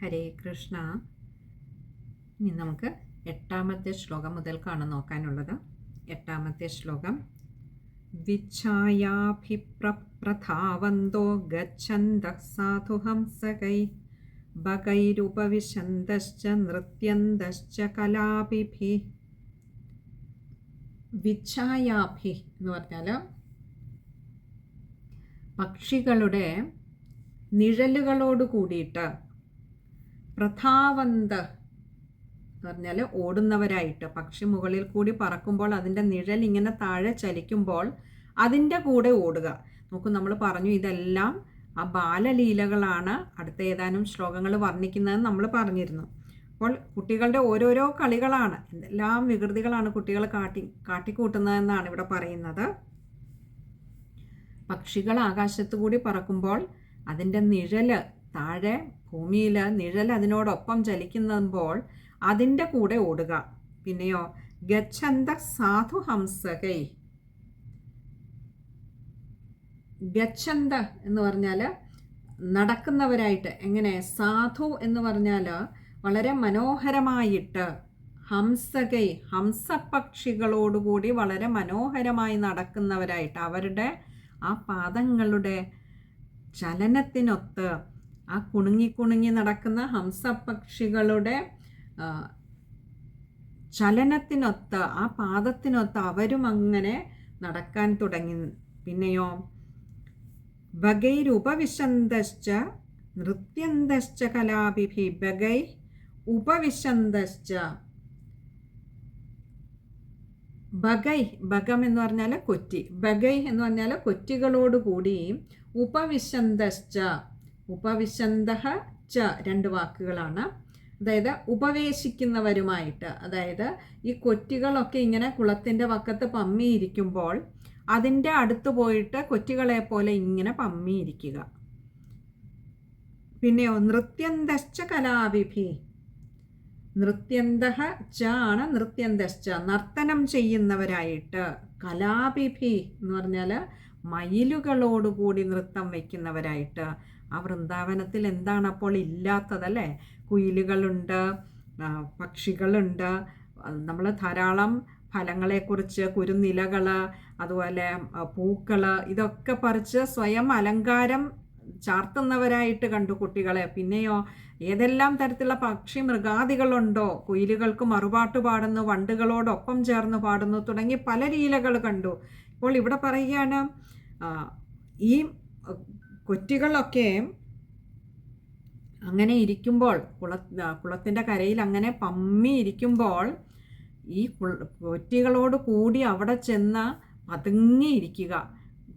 ഹരേ കൃഷ്ണ. ഇനി നമുക്ക് എട്ടാമത്തെ ശ്ലോകം മുതൽക്കാണ് നോക്കാനുള്ളത്. എട്ടാമത്തെ ശ്ലോകം. വിഛായാഭിപ്രഥാവന്തോ ഗച്ഛന്തഃ സാധുഹംസകൈ ബകൈരുപവിശന്തശ്ച നൃത്യന്തശ്ച കലാപിഭി വിച്ഛായാഭി എന്ന് പറഞ്ഞാൽ പക്ഷികളുടെ നിഴലുകളോട് കൂടിയിട്ട് പ്രധാവന്ത് എന്ന് പറഞ്ഞാൽ ഓടുന്നവരായിട്ട്. പക്ഷി മുകളിൽ കൂടി പറക്കുമ്പോൾ അതിന്റെ നിഴൽ ഇങ്ങനെ താഴെ ചലിക്കുമ്പോൾ അതിന്റെ കൂടെ ഓടുക. നോക്കൂ നമ്മൾ പറഞ്ഞു ഇതെല്ലാം ആ ബാലലീലകളാണ് അടുത്ത ഏതാനും ശ്ലോകങ്ങൾ വർണിക്കുന്നതെന്ന് നമ്മൾ പറഞ്ഞിരുന്നു. അപ്പോൾ കുട്ടികളുടെ ഓരോരോ കളികളാണ്. എന്തെല്ലാം വികൃതികളാണ് കുട്ടികൾ കാട്ടി കാട്ടിക്കൂട്ടുന്നതെന്നാണ് ഇവിടെ പറയുന്നത്. പക്ഷികൾ ആകാശത്തു കൂടി പറക്കുമ്പോൾ അതിന്റെ നിഴൽ താഴെ ഭൂമിയിൽ നിഴൽ അതിനോടൊപ്പം ചലിക്കുമ്പോൾ അതിന്റെ കൂടെ ഓടുക. പിന്നെയോ ഗച്ഛന്ത സാധു ഹംസകൈ. ഗച്ഛന്ത എന്ന് പറഞ്ഞാൽ നടക്കുന്നവരായിട്ട് എങ്ങനെ? സാധു എന്ന് പറഞ്ഞാൽ വളരെ മനോഹരമായിട്ട് ഹംസകൈ ഹംസപക്ഷികളോടുകൂടി വളരെ മനോഹരമായി നടക്കുന്നവരായിട്ട് അവരുടെ ആ പാദങ്ങളുടെ ചലനത്തിനൊത്ത് ആ കുണുങ്ങി കുണുങ്ങി നടക്കുന്ന ഹംസപക്ഷികളുടെ ചലനത്തിനൊത്ത് ആ പാദത്തിനൊത്ത് അവരും അങ്ങനെ നടക്കാൻ തുടങ്ങി. പിന്നെയോ ബഗൈരുപവിശന്തശ്ച നൃത്യന്തശ്ച കലാഭിഭി ബഗൈ ഉപവിശന്തശ്ച. ബഗൈ ബഗം എന്ന് പറഞ്ഞാൽ കൊറ്റി. ബഗൈ എന്ന് പറഞ്ഞാൽ കൊറ്റികളോടുകൂടി ഉപവിശന്തശ്ച. ഉപവിശന്ത ച രണ്ട് വാക്കുകളാണ്. അതായത് ഉപവേശിക്കുന്നവരുമായിട്ട്. അതായത് ഈ കൊറ്റികളൊക്കെ ഇങ്ങനെ കുളത്തിന്റെ വക്കത്ത് പമ്മിയിരിക്കുമ്പോൾ അതിന്റെ അടുത്ത് പോയിട്ട് കൊറ്റികളെ പോലെ ഇങ്ങനെ പമ്മിയിരിക്കുക. പിന്നെയോ നൃത്യന്തശ്ച കലാവിഭി. നൃത്യന്ത ച ആണ് നൃത്യന്തശ്ച. നർത്തനം ചെയ്യുന്നവരായിട്ട് കലാപിഭി എന്ന് പറഞ്ഞാൽ മയിലുകളോടുകൂടി നൃത്തം വയ്ക്കുന്നവരായിട്ട് ആ വൃന്ദാവനത്തിൽ എന്താണ് അപ്പോൾ ഇല്ലാത്തതല്ലേ? കുയിലുകളുണ്ട് പക്ഷികളുണ്ട് നമ്മൾ ധാരാളം ഫലങ്ങളെക്കുറിച്ച് കുരുനിലകൾ അതുപോലെ പൂക്കൾ ഇതൊക്കെ പറിച്ച് സ്വയം അലങ്കാരം ചാർത്തുന്നവരായിട്ട് കണ്ടു കുട്ടികളെ. പിന്നെയോ ഏതെല്ലാം തരത്തിലുള്ള പക്ഷി മൃഗാദികളുണ്ടോ? കുയിലുകൾക്ക് മറുപാട്ട് പാടുന്നു വണ്ടുകളോടൊപ്പം ചേർന്ന് പാടുന്നു തുടങ്ങി പല ലീലകൾ കണ്ടു. ഇപ്പോൾ ഇവിടെ പറയുകയാണ് ഈ കൊറ്റികളൊക്കെ അങ്ങനെ ഇരിക്കുമ്പോൾ കുള കുളത്തിന്റെ കരയിൽ അങ്ങനെ പമ്മി ഇരിക്കുമ്പോൾ ഈ കൊറ്റികളോട് കൂടി അവിടെ ചെന്ന് പതുങ്ങിയിരിക്കുക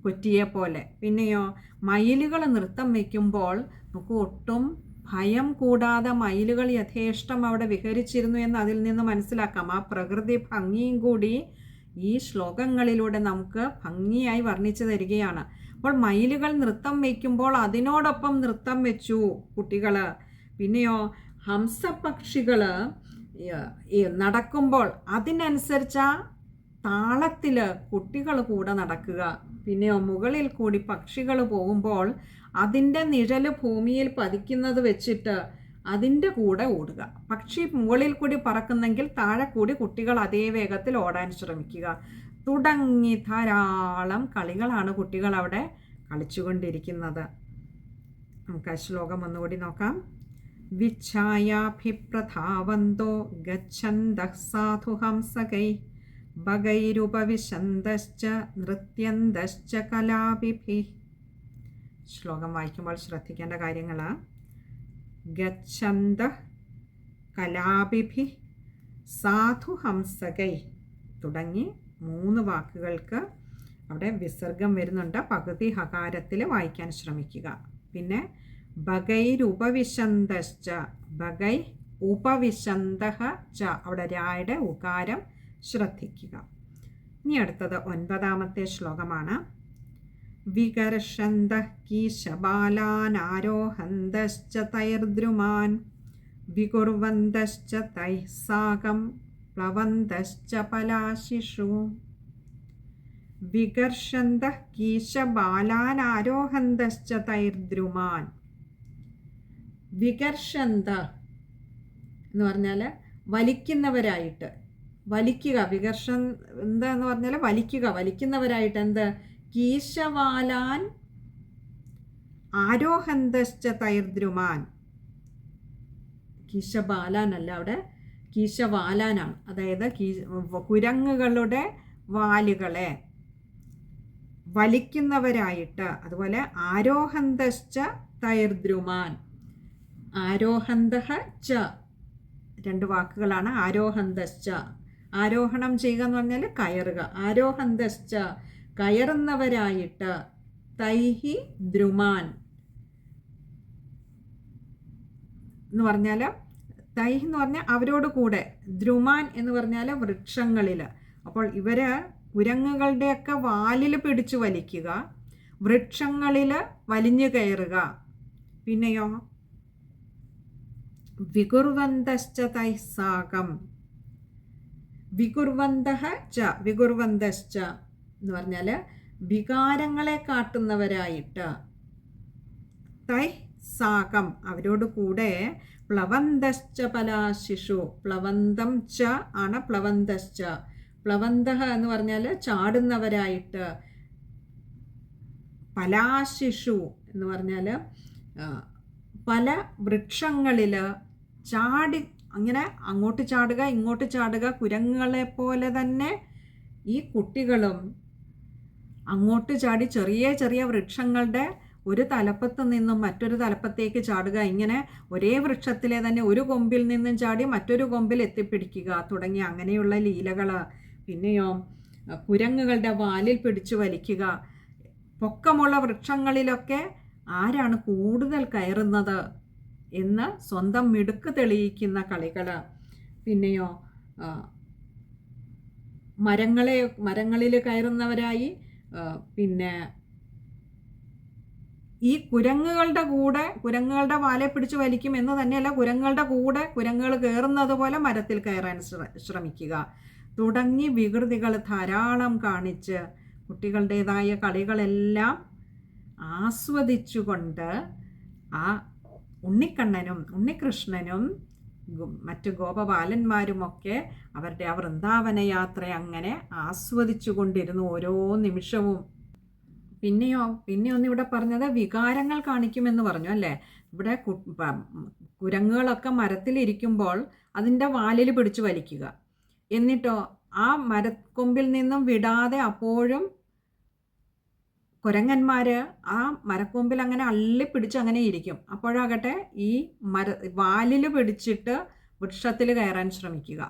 കൊറ്റിയെ പോലെ. പിന്നെയോ മയിലുകൾ നൃത്തം വയ്ക്കുമ്പോൾ നമുക്ക് ഒട്ടും ഭയം കൂടാതെ മയിലുകൾ യഥേഷ്ടം അവിടെ വിഹരിച്ചിരുന്നു എന്ന് അതിൽ നിന്ന് മനസ്സിലാക്കാം. ആ പ്രകൃതി ഭംഗിയും കൂടി ഈ ശ്ലോകങ്ങളിലൂടെ നമുക്ക് ഭംഗിയായി വർണിച്ചു തരികയാണ്. അപ്പോൾ മയിലുകൾ നൃത്തം വയ്ക്കുമ്പോൾ അതിനോടൊപ്പം നൃത്തം വെച്ചു കുട്ടികൾ പിന്നെയോ ഹംസപക്ഷികൾ നടക്കുമ്പോൾ അതിനനുസരിച്ച താളത്തിൽ കുട്ടികൾ കൂടെ നടക്കുക. പിന്നെയോ മുകളിൽ കൂടി പക്ഷികൾ പോകുമ്പോൾ അതിന്റെ നിഴൽ ഭൂമിയിൽ പതിക്കുന്നത് വെച്ചിട്ട് അതിന്റെ കൂടെ ഓടുക. പക്ഷി മുകളിൽ കൂടി പറക്കുന്നെങ്കിൽ താഴെ കൂടി കുട്ടികൾ അതേ വേഗത്തിൽ ഓടാൻ ശ്രമിക്കുക. തുടങ്ങി ധാരാളം കളികളാണ് കുട്ടികൾ അവിടെ കളിച്ചുകൊണ്ടിരിക്കുന്നത്. നമുക്ക് ശ്ലോകം ഒന്നുകൂടി നോക്കാം. വിച്ഛായാഭിപ്രധാവന്തോ ഗച്ഛന്തഃ സാധുഹംസകൈ ബഗൈരുപവിശന്തശ്ച നൃത്യന്തശ്ച കലാപിഭി. ശ്ലോകം വായിക്കുമ്പോൾ ശ്രദ്ധിക്കേണ്ട കാര്യങ്ങൾ ഗച്ഛന്ത കലാപിഭി സാധുഹംസകൈ തുടങ്ങി മൂന്ന് വാക്കുകൾക്ക് അവിടെ വിസർഗം വരുന്നുണ്ട്. പകുതി ഹകാരത്തിൽ വായിക്കാൻ ശ്രമിക്കുക. പിന്നെ ബഗൈരുപവിശന്തശ്ച ബഗൈ ഉപവിശന്ത ച അവിടെ രായുടെ ഉകാരം ശ്രദ്ധിക്കുക. ഇനി അടുത്തത് ഒൻപതാമത്തെ ശ്ലോകമാണ്. വികർഷന്ത കീശബാലാനാരോഹന്തശ്ച തൈർദ്രുമാൻ വികുർവന്തശ്ച തൈ സാകം പലാശിഷു വികർഷന്ത കീശബാലാനാരോഹന്തശ്ച തൈർദ്രുമാൻ. വികർഷന്ത എന്ന് പറഞ്ഞാൽ വലിക്കുന്നവരായിട്ട്. വലിക്കുക വികർഷൻ എന്താന്ന് പറഞ്ഞാൽ വലിക്കുക വലിക്കുന്നവരായിട്ട് എന്ത്? കീശവാലാൻ ആരോഹന്തശ്ച തൈർദ്രുമാൻ. കീശബാലാനല്ല അവിടെ കീശവാലാനാണ്. അതായത് കീ കുരങ്ങുകളുടെ വാലുകളെ വലിക്കുന്നവരായിട്ട് അതുപോലെ ആരോഹന്തശ്ച തൈർദ്രുമാൻ. ആരോഹന്തഹ ച രണ്ട് വാക്കുകളാണ് ആരോഹന്തശ്ച. ആരോഹണം ചെയ്യുക എന്ന് പറഞ്ഞാൽ കയറുക. ആരോഹന്തശ്ച കയറുന്നവരായിട്ട് തൈഹി ദ്രുമാൻ എന്ന് പറഞ്ഞാൽ തൈഹ് എന്ന് പറഞ്ഞാൽ അവരോട് കൂടെ. ദ്രുമാൻ എന്ന് പറഞ്ഞാൽ വൃക്ഷങ്ങളിൽ അപ്പോൾ ഇവർ കുരങ്ങുകളുടെയൊക്കെ വാലിൽ പിടിച്ചു വലിക്കുക വൃക്ഷങ്ങളിൽ വലിഞ്ഞു കയറുക. പിന്നെയോ? വികുർവന്തശ്ച തൈസാകം വികുർവന്ത ച വികുർവന്തശ്ച എന്ന് പറഞ്ഞാൽ വികാരങ്ങളെ കാട്ടുന്നവരായിട്ട്. തൈ സാകം. അവരോട് കൂടെ പ്ലവന്തശ്ച പലാശിഷു. പ്ലവന്തം ച ആണ് പ്ലവന്തശ്ച. പ്ലവന്ത എന്ന് പറഞ്ഞാൽ ചാടുന്നവരായിട്ട്. പലാശിഷു എന്ന് പറഞ്ഞാൽ പല വൃക്ഷങ്ങളിൽ ചാടി അങ്ങനെ അങ്ങോട്ട് ചാടുക ഇങ്ങോട്ട് ചാടുക കുരങ്ങുകളെ പോലെ തന്നെ ഈ കുട്ടികളും അങ്ങോട്ട് ചാടി ചെറിയ ചെറിയ വൃക്ഷങ്ങളുടെ ഒരു തലപ്പത്ത് നിന്നും മറ്റൊരു തലപ്പത്തേക്ക് ചാടുക. ഇങ്ങനെ ഒരേ വൃക്ഷത്തിലെ തന്നെ ഒരു കൊമ്പിൽ നിന്നും ചാടി മറ്റൊരു കൊമ്പിൽ എത്തിപ്പിടിക്കുക തുടങ്ങി അങ്ങനെയുള്ള ലീലകൾ പിന്നെയോ കുരങ്ങുകളുടെ വാലിൽ പിടിച്ചു വലിക്കുക. പൊക്കമുള്ള വൃക്ഷങ്ങളിലൊക്കെ ആരാണ് കൂടുതൽ കയറുന്നത് എന്ന് സ്വന്തം മിടുക്ക് തെളിയിക്കുന്ന കളികൾ പിന്നെയോ മരങ്ങളെ മരങ്ങളിൽ കയറുന്നവരായി പിന്നെ ഈ കുരങ്ങുകളുടെ കൂടെ കുരങ്ങുകളുടെ വാലെ പിടിച്ച് വലിക്കും എന്ന് തന്നെയല്ല കുരങ്ങുകളുടെ കൂടെ കുരങ്ങുകൾ കയറുന്നത് പോലെ മരത്തിൽ കയറാൻ ശ്രമിക്കുക. തുടങ്ങി വികൃതികൾ ധാരാളം കാണിച്ച് കുട്ടികളുടേതായ കളികളെല്ലാം ആസ്വദിച്ചുകൊണ്ട് ആ ഉണ്ണിക്കണ്ണനും ഉണ്ണികൃഷ്ണനും മറ്റ് ഗോപബാലന്മാരുമൊക്കെ അവരുടെ ആ വൃന്ദാവന യാത്ര അങ്ങനെ ആസ്വദിച്ചു കൊണ്ടിരുന്നു ഓരോ നിമിഷവും. പിന്നെയോ പിന്നെ ഒന്ന് ഇവിടെ പറഞ്ഞത് വികാരങ്ങൾ കാണിക്കുമെന്ന് പറഞ്ഞു അല്ലേ? ഇവിടെ കുരങ്ങുകളൊക്കെ മരത്തിലിരിക്കുമ്പോൾ അതിന്റെ വാലിൽ പിടിച്ചു വലിക്കുക. എന്നിട്ടോ ആ മരക്കൊമ്പിൽ നിന്നും വിടാതെ അപ്പോഴും കുരങ്ങന്മാർ ആ മരക്കൊമ്പിൽ അങ്ങനെ അള്ളി പിടിച്ച് അങ്ങനെ ഇരിക്കും. അപ്പോഴാകട്ടെ ഈ മര വാലിൽ പിടിച്ചിട്ട് വൃക്ഷത്തിൽ കയറാൻ ശ്രമിക്കുക.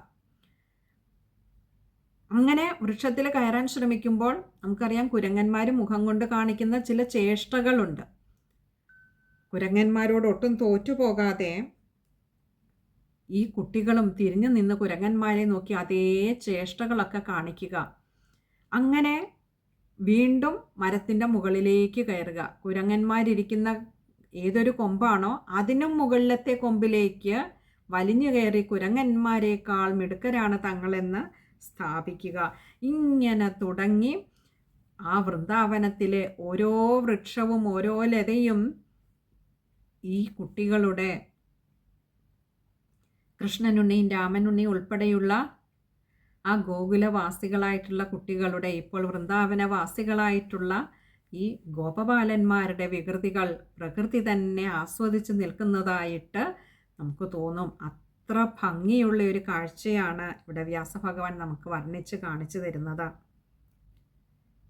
അങ്ങനെ വൃക്ഷത്തിൽ കയറാൻ ശ്രമിക്കുമ്പോൾ നമുക്കറിയാം കുരങ്ങന്മാർ മുഖം കൊണ്ട് കാണിക്കുന്ന ചില ചേഷ്ടകളുണ്ട്. കുരങ്ങന്മാരോട് ഒട്ടും തോറ്റു പോകാതെ ഈ കുട്ടികളും തിരിഞ്ഞു നിന്ന് കുരങ്ങന്മാരെ നോക്കി അതേ ചേഷ്ടകളൊക്കെ കാണിക്കുക. അങ്ങനെ വീണ്ടും മരത്തിന്റെ മുകളിലേക്ക് കയറുക. കുരങ്ങന്മാരിരിക്കുന്ന ഏതൊരു കൊമ്പാണോ അതിനും മുകളിലത്തെ കൊമ്പിലേക്ക് വലിഞ്ഞു കയറി കുരങ്ങന്മാരെക്കാൾ മിടുക്കരാണ് തങ്ങളെന്ന് സ്ഥാപിക്കുക. ഇങ്ങനെ തുടങ്ങി ആ വൃന്ദാവനത്തിലെ ഓരോ വൃക്ഷവും ഓരോ ലതയും ഈ കുട്ടികളുടെ കൃഷ്ണനുണ്ണിയും രാമനുണ്ണിയും ഉൾപ്പെടെയുള്ള ആ ഗോകുലവാസികളായിട്ടുള്ള കുട്ടികളുടെ ഇപ്പോൾ വൃന്ദാവനവാസികളായിട്ടുള്ള ഈ ഗോപബാലന്മാരുടെ വികൃതികൾ പ്രകൃതി തന്നെ ആസ്വദിച്ച് നിൽക്കുന്നതായിട്ട് നമുക്ക് തോന്നും. അത്ര ഭംഗിയുള്ള ഒരു കാഴ്ചയാണ് ഇവിടെ വ്യാസഭഗവാൻ നമുക്ക് വർണിച്ച് കാണിച്ചു തരുന്നത്.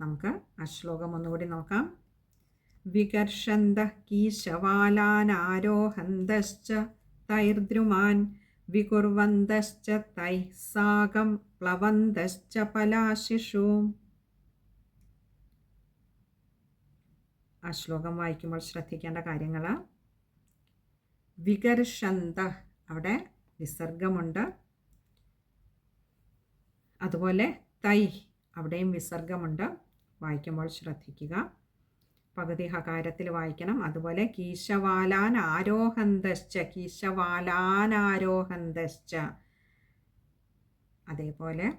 നമുക്ക് ആ ശ്ലോകം ഒന്നുകൂടി നോക്കാം. വികർഷന്ത കീശവാലാനാരോഹന്തശ്ച തൈർദ്രുമാൻ വികുർവന്തശ്ച തൈ സാകം പ്ലവന്തശ്ച പലാശിഷു. ആ ശ്ലോകം വായിക്കുമ്പോൾ ശ്രദ്ധിക്കേണ്ട കാര്യങ്ങൾ വികർഷന്ത അവിടെ വിസർഗമുണ്ട് അതുപോലെ തൈ അവിടെയും വിസർഗമുണ്ട് വായിക്കുമ്പോൾ ശ്രദ്ധിക്കുക. പകുതി ഹകാരത്തിൽ വായിക്കണം. അതുപോലെ കീശവാലാൻ ആരോഹന്തശ്ച കീശവാലാൻ ആരോഹന്തശ്ച. അതേപോലെ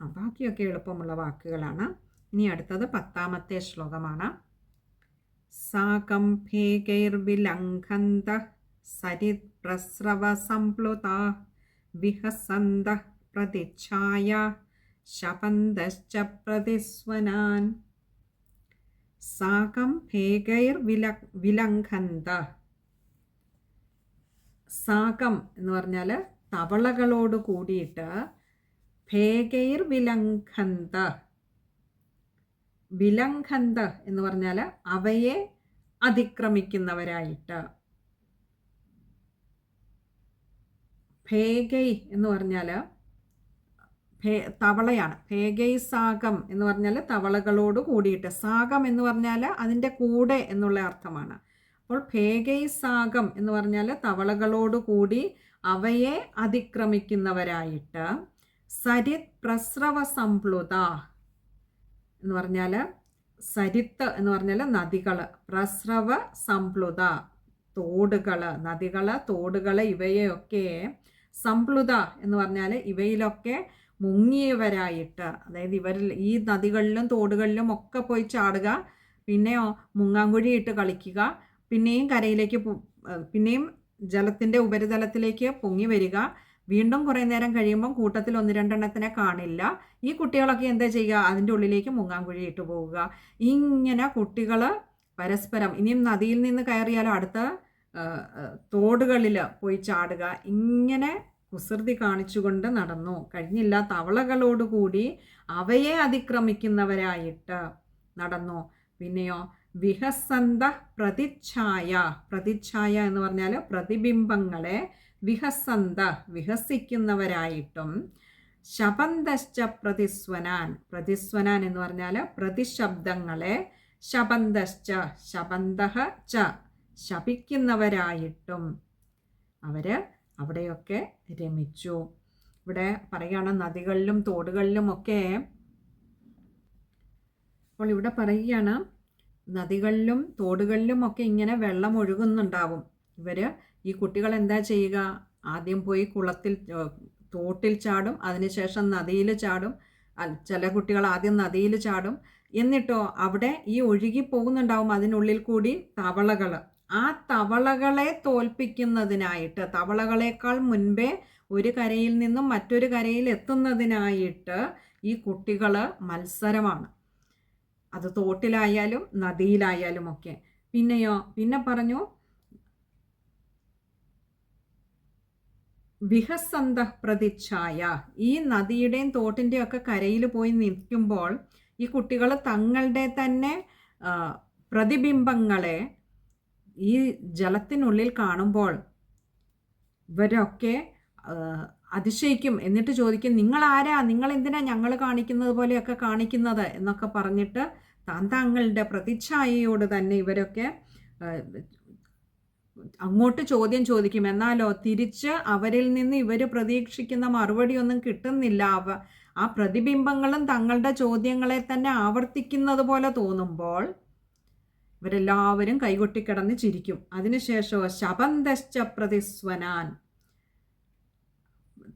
ബാക്കിയൊക്കെ എളുപ്പമുള്ള വാക്കുകളാണ്. ഇനി അടുത്തത് പത്താമത്തെ ശ്ലോകമാണ്. साकम्फेकैर्विलङ्घन्तः सरित्प्रस्रवसम्प्लुता विहसन्तः प्रतिच्छाया शपन्दश्च प्रतिस्वनान् സാകം ഭേകൈർവില വിലംഘന്ത സാകം എന്ന് പറഞ്ഞാൽ തവളകളോട് കൂടിയിട്ട് ഭേകൈർ വിലംഘന്ത വിലംഘന്ത എന്ന് പറഞ്ഞാൽ അവയെ അതിക്രമിക്കുന്നവരായിട്ട്. ഭേഗൈ എന്ന് പറഞ്ഞാൽ തവളയാണ്. ഭേഗൈ സാഗം എന്ന് പറഞ്ഞാൽ തവളകളോട് കൂടിയിട്ട്. സാഗം എന്ന് പറഞ്ഞാൽ അതിന്റെ കൂടെ എന്നുള്ള അർത്ഥമാണ്. അപ്പോൾ ഭേഗൈ സാഗം എന്ന് പറഞ്ഞാൽ തവളകളോട് കൂടി അവയെ അതിക്രമിക്കുന്നവരായിട്ട്. സരിത് പ്രസ്രവ സംപ്ലുത എന്ന് പറഞ്ഞാൽ സരിത്ത് എന്ന് പറഞ്ഞാൽ നദികൾ പ്രസ്രവ സംപ്ലുത തോടുകൾ നദികൾ തോടുകൾ ഇവയൊക്കെ സംപ്ലുത എന്ന് പറഞ്ഞാൽ ഇവയിലൊക്കെ മുങ്ങിയവരായിട്ട്. അതായത് ഇവരിൽ ഈ നദികളിലും തോടുകളിലും ഒക്കെ പോയി ചാടുക പിന്നെ മുങ്ങാങ്കുഴി ഇട്ട് കളിക്കുക പിന്നെയും കരയിലേക്ക് പിന്നെയും ജലത്തിന്റെ ഉപരിതലത്തിലേക്ക് പൊങ്ങി വരിക വീണ്ടും കുറേ നേരം കഴിയുമ്പം കൂട്ടത്തിൽ ഒന്ന് രണ്ടെണ്ണത്തിനെ കാണില്ല. ഈ കുട്ടികളൊക്കെ എന്താ ചെയ്യുക? അതിന്റെ ഉള്ളിലേക്ക് മുങ്ങാങ്കുഴി ഇട്ട് പോവുക. ഇങ്ങനെ കുട്ടികൾ പരസ്പരം ഇനിയും നദിയിൽ നിന്ന് കയറിയാലോ അടുത്ത തോടുകളിൽ പോയി ചാടുക. ഇങ്ങനെ കുസൃതി കാണിച്ചുകൊണ്ട് നടന്നു. കഴിഞ്ഞില്ല തവളകളോടുകൂടി അവയെ അതിക്രമിക്കുന്നവരായിട്ട് നടന്നു. പിന്നെയോ വിഹസന്ത പ്രതിച്ഛായ. പ്രതിച്ഛായ എന്ന് പറഞ്ഞാൽ പ്രതിബിംബങ്ങളെ വിഹസന്ത വിഹസിക്കുന്നവരായിട്ടും ശബന്തശ്ച പ്രതിസ്വനാൻ പ്രതിസ്വനാൻ എന്ന് പറഞ്ഞാൽ പ്രതിശബ്ദങ്ങളെ ശബന്തശ്ച ശബന്ത ച ശപിക്കുന്നവരായിട്ടും അവർ അവിടെയൊക്കെ രമിച്ചു. ഇവിടെ പറയുകയാണ് നദികളിലും തോടുകളിലും ഒക്കെ അപ്പോൾ ഇവിടെ പറയുകയാണ് നദികളിലും തോടുകളിലും ഒക്കെ ഇങ്ങനെ വെള്ളം ഒഴുകുന്നുണ്ടാവും. ഇവർ ഈ കുട്ടികൾ എന്താ ചെയ്യുക? ആദ്യം പോയി കുളത്തിൽ തോട്ടിൽ ചാടും അതിനുശേഷം നദിയിൽ ചാടും ചില കുട്ടികൾ ആദ്യം നദിയിൽ ചാടും. എന്നിട്ടോ അവിടെ ഈ ഒഴുകി പോകുന്നുണ്ടാവും അതിനുള്ളിൽ കൂടി തവളകൾ. ആ തവളകളെ തോൽപ്പിക്കുന്നതിനായിട്ട് തവളകളെക്കാൾ മുൻപേ ഒരു കരയിൽ നിന്നും മറ്റൊരു കരയിൽ എത്തുന്നതിനായിട്ട് ഈ കുട്ടികൾ മത്സരമാണ്. അത് തോട്ടിലായാലും നദിയിലായാലും ഒക്കെ. പിന്നെയോ? പിന്നെ പറഞ്ഞു വിഹസന്ത പ്രതിച്ഛായ ഈ നദിയുടെയും തോട്ടിന്റെയും ഒക്കെ കരയിൽ പോയി നിൽക്കുമ്പോൾ ഈ കുട്ടികൾ തങ്ങളുടെ തന്നെ പ്രതിബിംബങ്ങളെ ഈ ജലത്തിനുള്ളിൽ കാണുമ്പോൾ ഇവരൊക്കെ അതിശയിക്കും. എന്നിട്ട് ചോദിക്കും നിങ്ങൾ ആരാ നിങ്ങൾ എന്തിനാ ഞങ്ങൾ കാണിക്കുന്നത് പോലെയൊക്കെ കാണിക്കുന്നത്? എന്നൊക്കെ പറഞ്ഞിട്ട് താൻ താങ്കളുടെ പ്രതിച്ഛായയോട് തന്നെ ഇവരൊക്കെ അങ്ങോട്ട് ചോദ്യം ചോദിക്കും. എന്നാലോ തിരിച്ച് അവരിൽ നിന്ന് ഇവർ പ്രതീക്ഷിക്കുന്ന മറുപടി ഒന്നും കിട്ടുന്നില്ല. അവ ആ പ്രതിബിംബങ്ങളും തങ്ങളുടെ ചോദ്യങ്ങളെ തന്നെ ആവർത്തിക്കുന്നത് പോലെ തോന്നുമ്പോൾ ഇവരെല്ലാവരും കൈകൊട്ടിക്കിടന്ന് ചിരിക്കും. അതിനുശേഷമോ ശബന്തശ്ച പ്രതിസ്വനാൻ.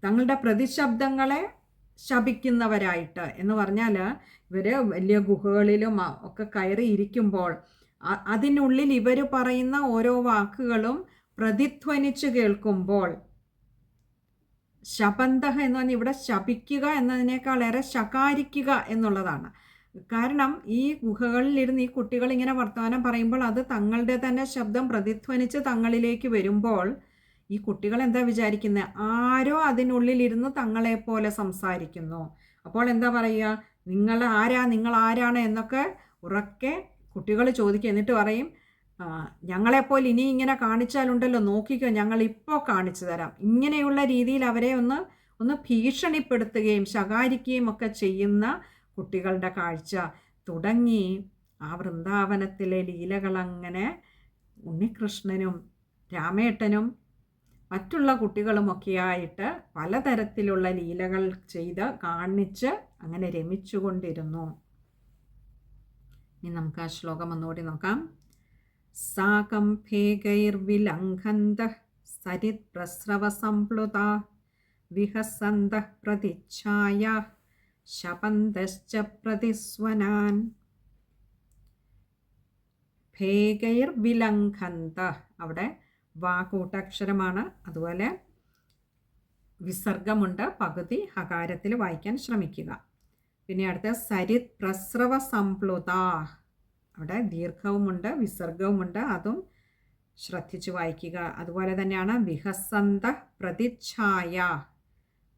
തങ്ങളുടെ പ്രതിശബ്ദങ്ങളെ ശപിക്കുന്നവരായിട്ട് എന്ന് പറഞ്ഞാൽ ഇവർ വലിയ ഗുഹകളിലും ഒക്കെ കയറി ഇരിക്കുമ്പോൾ അതിനുള്ളിൽ ഇവർ പറയുന്ന ഓരോ വാക്കുകളും പ്രതിധ്വനിച്ചു കേൾക്കുമ്പോൾ ശബന്ധ എന്ന് പറഞ്ഞാൽ ഇവിടെ ശപിക്കുക എന്നതിനേക്കാളേറെ ശകാരിക്കുക എന്നുള്ളതാണ്. കാരണം ഈ ഗുഹകളിലിരുന്ന് ഈ കുട്ടികൾ ഇങ്ങനെ വർത്തമാനം പറയുമ്പോൾ അത് തങ്ങളുടെ തന്നെ ശബ്ദം പ്രതിധ്വനിച്ച് തങ്ങളിലേക്ക് വരുമ്പോൾ ഈ കുട്ടികൾ എന്താ വിചാരിക്കുന്നത് ആരോ അതിനുള്ളിലിരുന്ന് തങ്ങളെപ്പോലെ സംസാരിക്കുന്നു. അപ്പോൾ എന്താ പറയുക? നിങ്ങൾ ആരാ? നിങ്ങൾ ആരാണ്? എന്നൊക്കെ ഉറക്കെ കുട്ടികൾ ചോദിക്കുക എന്നിട്ട് പറയും ഞങ്ങളെപ്പോലെ ഇനി ഇങ്ങനെ കാണിച്ചാലുണ്ടല്ലോ നോക്കിക്കോ ഞങ്ങൾ ഇപ്പോൾ കാണിച്ചു തരാം. ഇങ്ങനെയുള്ള രീതിയിൽ അവരെ ഒന്ന് ഒന്ന് ഭീഷണിപ്പെടുത്തുകയും ശകാരിക്കുകയും ഒക്കെ ചെയ്യുന്ന കുട്ടികളുടെ കാഴ്ച തുടങ്ങി. ആ വൃന്ദാവനത്തിലെ ലീലകളങ്ങനെ ഉണ്ണികൃഷ്ണനും രാമേട്ടനും മറ്റുള്ള കുട്ടികളുമൊക്കെയായിട്ട് പലതരത്തിലുള്ള ലീലകൾ ചെയ്ത് കാണിച്ച് അങ്ങനെ രമിച്ചുകൊണ്ടിരുന്നു. ഇനി നമുക്ക് ആ ശ്ലോകം ഒന്നുകൂടി നോക്കാം. സാകം ഫേകൈർവിലംഘന്ത സരിത് പ്രസ്രവ സംപ്ലുത വിഹസന്ത പ്രതിച്ഛായ ശപന്തശ്ച പ്രതിസ്വനാൻ. ഭേഗൈർ വിലംഘന്ത അവിടെ വാ കൂട്ടക്ഷരമാണ് അതുപോലെ വിസർഗമുണ്ട്. പകുതി ഹകാരത്തിൽ വായിക്കാൻ ശ്രമിക്കുക. പിന്നെ അടുത്ത സരിത് പ്രസ്രവ സംപ്ലുത. അവിടെ ദീർഘവുമുണ്ട് വിസർഗവുമുണ്ട്. അതും ശ്രദ്ധിച്ചു വായിക്കുക. അതുപോലെ തന്നെയാണ് വിഹസന്ത പ്രതിച്ഛായ.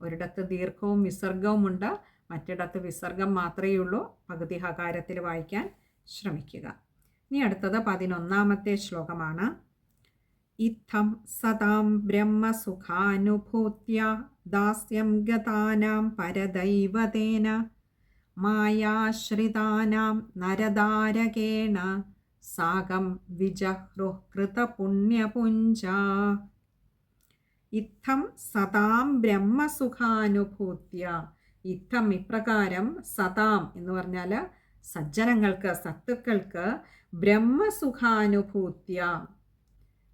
ഒരിടത്ത് ദീർഘവും വിസർഗവുമുണ്ട് മറ്റിടത്ത് വിസർഗം മാത്രമേ ഉള്ളൂ. പകുതി ഹകാരത്തിൽ വായിക്കാൻ ശ്രമിക്കുക. ഇനി അടുത്തത് പതിനൊന്നാമത്തെ ശ്ലോകമാണ്. ഇത്തം സതാം ബ്രഹ്മസുഖാനുഭൂത്യ ദാസ്യം ഗതാനാം പരദൈവതേന. മായാശ്രിതാനാം സാകം വിജഹ്രുഃ കൃതപുണ്യപുഞ്ച ഇത്തം സതാം ബ്രഹ്മസുഖാനുഭൂത്യ. ഇത്തം ഇപ്രകാരം സതാം എന്ന് പറഞ്ഞാൽ സജ്ജനങ്ങൾക്ക് സത്തുക്കൾക്ക് ബ്രഹ്മസുഖാനുഭൂത്യ.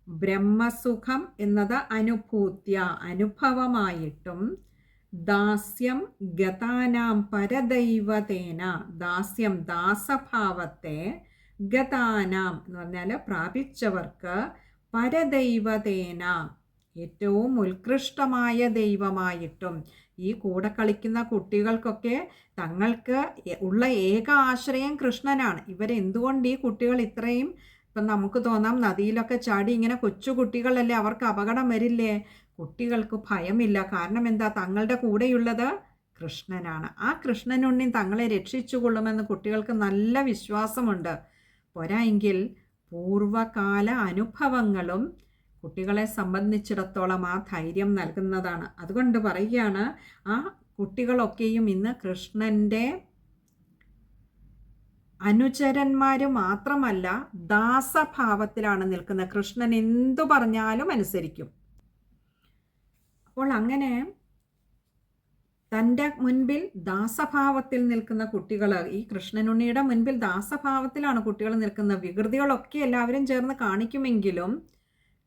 ബ്രഹ്മസുഖം എന്നത് അനുഭൂത്യ അനുഭവമായിട്ടും ദാസ്യം ഗതാനാം പരദൈവതേന. ദാസ്യം ദാസഭാവത്തെ ഗതാനാം എന്ന് പറഞ്ഞാൽ പ്രാപിച്ചവർക്ക് പരദൈവതേന. ഏറ്റവും ഉത്കൃഷ്ടമായ ദൈവമായിട്ടും ഈ കൂടെ കളിക്കുന്ന കുട്ടികൾക്കൊക്കെ തങ്ങൾക്ക് ഉള്ള ഏക ആശ്രയം കൃഷ്ണനാണ്. ഇവരെന്തുകൊണ്ട് ഈ കുട്ടികൾ ഇത്രയും ഇപ്പം നമുക്ക് തോന്നാം നദിയിലൊക്കെ ചാടി ഇങ്ങനെ കൊച്ചു കുട്ടികളല്ലേ അവർക്ക് അപകടം വരില്ലേ? കുട്ടികൾക്ക് ഭയമില്ല. കാരണം എന്താ? തങ്ങളുടെ കൂടെയുള്ളത് കൃഷ്ണനാണ്. ആ കൃഷ്ണനുണ്ണി തങ്ങളെ രക്ഷിച്ചുകൊള്ളുമെന്ന് കുട്ടികൾക്ക് നല്ല വിശ്വാസമുണ്ട്. പോരായെങ്കിൽ പൂർവകാല അനുഭവങ്ങളും കുട്ടികളെ സംബന്ധിച്ചിടത്തോളം ആ ധൈര്യം നൽകുന്നതാണ്. അതുകൊണ്ട് പറയുകയാണ് ആ കുട്ടികളൊക്കെയും ഇന്ന് കൃഷ്ണന്റെ അനുചരന്മാർ മാത്രമല്ല ദാസഭാവത്തിലാണ് നിൽക്കുന്നത്. കൃഷ്ണൻ എന്തു പറഞ്ഞാലും അനുസരിക്കും. അപ്പോൾ അങ്ങനെ തന്റെ മുൻപിൽ ദാസഭാവത്തിൽ നിൽക്കുന്ന കുട്ടികൾ ഈ കൃഷ്ണനുണ്ണിയുടെ മുൻപിൽ ദാസഭാവത്തിലാണ് കുട്ടികൾ നിൽക്കുന്ന വികൃതികളൊക്കെ എല്ലാവരും ചേർന്ന് കാണിക്കുമെങ്കിലും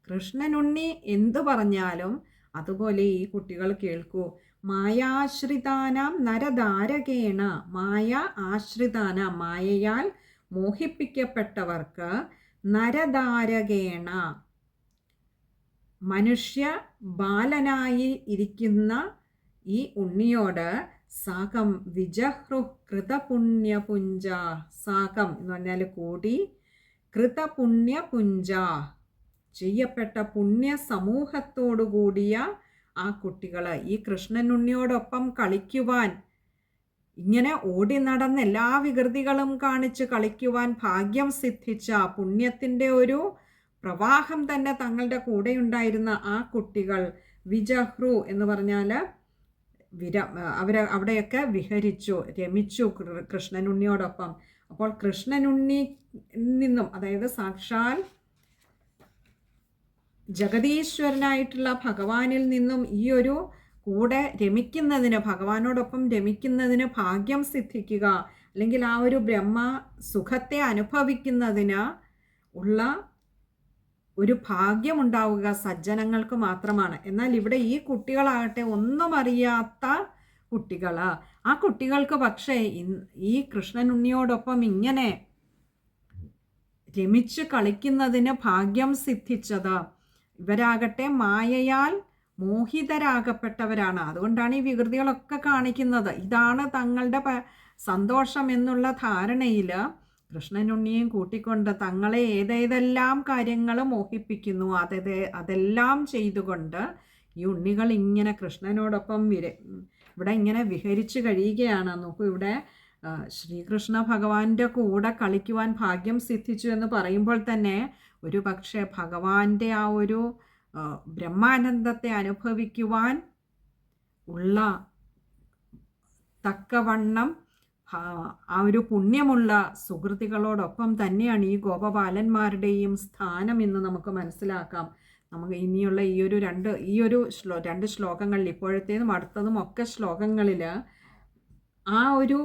കൃഷ്ണനുണ്ണി എന്തു പറഞ്ഞാലും അതുപോലെ ഈ കുട്ടികൾ കേൾക്കൂ. മായാശ്രിതാനാം നരധാരകേണ മായ ആശ്രിതാന മായയാൽ മോഹിപ്പിക്കപ്പെട്ടവർക്ക് നരധാരകേണ മനുഷ്യ ബാലനായി ഇരിക്കുന്ന ഈ ഉണ്ണിയോട് സാകം വിജഹ്രു കൃതപുണ്യപുഞ്ച സാകം എന്ന് പറഞ്ഞാൽ കൂടി കൃതപുണ്യപുഞ്ച ചെയ്യപ്പെട്ട പുണ്യ സമൂഹത്തോടു കൂടിയ ആ കുട്ടികൾ ഈ കൃഷ്ണനുണ്ണിയോടൊപ്പം കളിക്കുവാൻ ഇങ്ങനെ ഓടി നടന്ന് എല്ലാ വികൃതികളും കാണിച്ച് കളിക്കുവാൻ ഭാഗ്യം സിദ്ധിച്ച പുണ്യത്തിന്റെ ഒരു പ്രവാഹം തന്നെ തങ്ങളുടെ കൂടെയുണ്ടായിരുന്ന ആ കുട്ടികൾ വിജഹ്രു എന്ന് പറഞ്ഞാൽ വിര അവർ അവിടെയൊക്കെ വിഹരിച്ചു രമിച്ചു കൃഷ്ണനുണ്ണിയോടൊപ്പം. അപ്പോൾ കൃഷ്ണനുണ്ണി നിന്നും അതായത് സാക്ഷാൽ ജഗതീശ്വരനായിട്ടുള്ള ഭഗവാനിൽ നിന്നും ഈ ഒരു കൂടെ രമിക്കുന്നതിന് ഭഗവാനോടൊപ്പം രമിക്കുന്നതിന് ഭാഗ്യം സിദ്ധിക്കുക അല്ലെങ്കിൽ ആ ഒരു ബ്രഹ്മ സുഖത്തെ അനുഭവിക്കുന്നതിന് ഉള്ള ഒരു ഭാഗ്യമുണ്ടാവുക സജ്ജനങ്ങൾക്ക് മാത്രമാണ്. എന്നാൽ ഇവിടെ ഈ കുട്ടികളാകട്ടെ ഒന്നും അറിയാത്ത കുട്ടികളാ. ആ കുട്ടികൾക്ക് പക്ഷേ ഈ കൃഷ്ണനുണ്ണിയോടൊപ്പം ഇങ്ങനെ രമിച്ച് കളിക്കുന്നതിന് ഭാഗ്യം സിദ്ധിച്ചത് ഇവരാകട്ടെ മായയാൽ മോഹിതരാകപ്പെട്ടവരാണ്. അതുകൊണ്ടാണ് ഈ വികൃതികളൊക്കെ കാണിക്കുന്നത്. ഇതാണ് തങ്ങളുടെ സന്തോഷം എന്നുള്ള ധാരണയിൽ കൃഷ്ണനുണ്ണിയും കൂട്ടിക്കൊണ്ട് തങ്ങളെ ഏതേതെല്ലാം കാര്യങ്ങൾ മോഹിപ്പിക്കുന്നു അതേ അതെല്ലാം ചെയ്തുകൊണ്ട് ഈ ഉണ്ണികൾ ഇങ്ങനെ കൃഷ്ണനോടൊപ്പം വിര ഇവിടെ ഇങ്ങനെ വിഹരിച്ചു കഴിയുകയാണ്. നോക്കൂ ഇവിടെ ശ്രീകൃഷ്ണ ഭഗവാന്റെ കൂടെ കളിക്കുവാൻ ഭാഗ്യം സിദ്ധിച്ചു എന്ന് പറയുമ്പോൾ തന്നെ ഒരു പക്ഷേ ഭഗവാന്റെ ആ ഒരു ബ്രഹ്മാനന്ദത്തെ അനുഭവിക്കുവാൻ ഉള്ള തക്കവണ്ണം ആ ഒരു പുണ്യമുള്ള സുഹൃത്തികളോടൊപ്പം തന്നെയാണ് ഈ ഗോപബാലന്മാരുടെയും സ്ഥാനം എന്ന് നമുക്ക് മനസ്സിലാക്കാം. നമുക്ക് ഇനിയുള്ള ഈ ഒരു രണ്ട് ഈ ഒരു ശ്ലോ രണ്ട് ശ്ലോകങ്ങളിൽ ഇപ്പോഴത്തേതും അടുത്തതും ഒക്കെ ശ്ലോകങ്ങളിൽ ആ ഒരു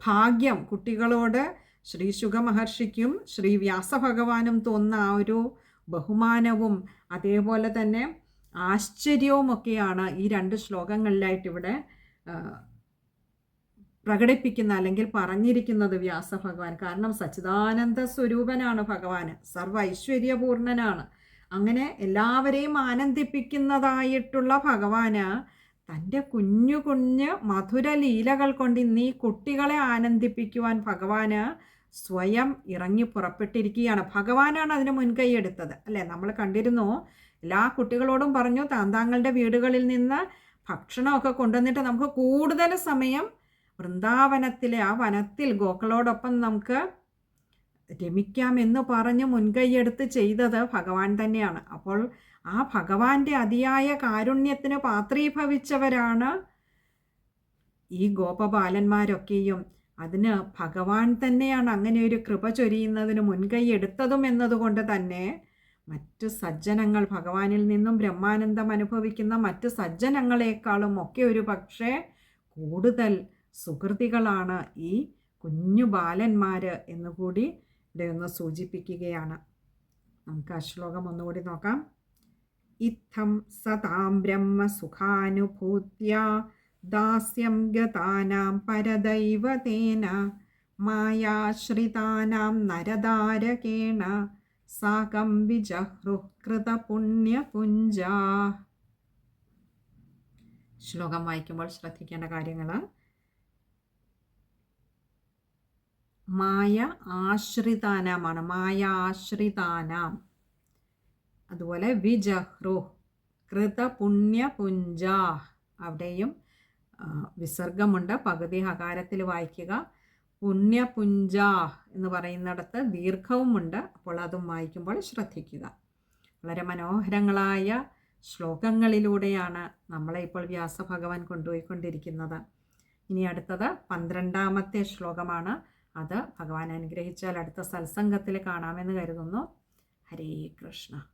ഭാഗ്യം കുട്ടികളോട് ശ്രീ ശുഗ മഹർഷിക്കും ശ്രീ വ്യാസഭഗവാനും തോന്നുന്ന ആ ഒരു ബഹുമാനവും അതേപോലെ തന്നെ ആശ്ചര്യവുമൊക്കെയാണ് ഈ രണ്ട് ശ്ലോകങ്ങളിലായിട്ട് ഇവിടെ പ്രകടിപ്പിക്കുന്ന അല്ലെങ്കിൽ പറഞ്ഞിരിക്കുന്നത് വ്യാസഭഗവാൻ. കാരണം സച്ചിദാനന്ദ സ്വരൂപനാണ് ഭഗവാൻ. സർവ ഐശ്വര്യപൂർണനാണ്. അങ്ങനെ എല്ലാവരെയും ആനന്ദിപ്പിക്കുന്നതായിട്ടുള്ള ഭഗവാന് തന്റെ കുഞ്ഞു കുഞ്ഞ് മധുര ലീലകൾ കൊണ്ട് ഇന്ന് ഈ കുട്ടികളെ ആനന്ദിപ്പിക്കുവാൻ ഭഗവാന് സ്വയം ഇറങ്ങി പുറപ്പെട്ടിരിക്കുകയാണ്. ഭഗവാനാണ് അതിന് മുൻകൈ എടുത്തത്. അല്ലേ? നമ്മൾ കണ്ടിരുന്നു എല്ലാ കുട്ടികളോടും പറഞ്ഞു താന്താങ്ങളുടെ വീടുകളിൽ നിന്ന് ഭക്ഷണമൊക്കെ കൊണ്ടുവന്നിട്ട് നമുക്ക് കൂടുതൽ സമയം വൃന്ദാവനത്തിലെ ആ വനത്തിൽ ഗോക്കളോടൊപ്പം നമുക്ക് രമിക്കാമെന്ന് പറഞ്ഞ് മുൻകൈയെടുത്ത് ചെയ്തത് ഭഗവാൻ തന്നെയാണ്. അപ്പോൾ ആ ഭഗവാന്റെ അതിയായ കാരുണ്യത്തിന് പാത്രീഭവിച്ചവരാണ് ഈ ഗോപബാലന്മാരൊക്കെയും. അതിന് ഭഗവാൻ തന്നെയാണ് അങ്ങനെ ഒരു കൃപ ചൊരിയുന്നതിന് മുൻകൈ എടുത്തതും എന്നതുകൊണ്ട് തന്നെ മറ്റു സജ്ജനങ്ങൾ ഭഗവാനിൽ നിന്നും ബ്രഹ്മാനന്ദം അനുഭവിക്കുന്ന മറ്റു സജ്ജനങ്ങളെക്കാളും ഒക്കെ ഒരു പക്ഷേ കൂടുതൽ സുഹൃതികളാണ് ഈ കുഞ്ഞു ബാലന്മാർ എന്നുകൂടി ഇവിടെ ഒന്ന് സൂചിപ്പിക്കുകയാണ്. നമുക്ക് ആ ശ്ലോകം ഒന്നുകൂടി നോക്കാം. ഇത്തം സതാം ബ്രഹ്മ സുഖാനുഭൂത്യ ദാസ്യം ഗതാനാം പരദൈവതേന മായാശ്രിതാനാം നരതാരകേണ സാകം വിജഹൃകൃതപുണ്യപുഞ്ചാ ശ്ലോകം വായിക്കുമ്പോൾ ശ്രദ്ധിക്കേണ്ട കാര്യങ്ങൾ മായ ആശ്രിതാനാമാണ്. മായ ആശ്രിതാനാം. അതുപോലെ വിജഹ്രു കൃത പുണ്യ പുഞ്ചാ. അവിടെയും വിസർഗമുണ്ട്. പകുതി ഹകാരത്തിൽ വായിക്കുക. പുണ്യപുഞ്ചാ എന്ന് പറയുന്നിടത്ത് ദീർഘവുമുണ്ട്. അപ്പോൾ അതും വായിക്കുമ്പോൾ ശ്രദ്ധിക്കുക. വളരെ മനോഹരങ്ങളായ ശ്ലോകങ്ങളിലൂടെയാണ് നമ്മളെ ഇപ്പോൾ വ്യാസഭഗവാൻ കൊണ്ടുപോയിക്കൊണ്ടിരിക്കുന്നത്. ഇനി അടുത്തത് പന്ത്രണ്ടാമത്തെ ശ്ലോകമാണ്. അത് ഭഗവാൻ അനുഗ്രഹിച്ചാൽ അടുത്ത സത്സംഗത്തിൽ കാണാമെന്ന് കരുതുന്നു. ഹരേ കൃഷ്ണ.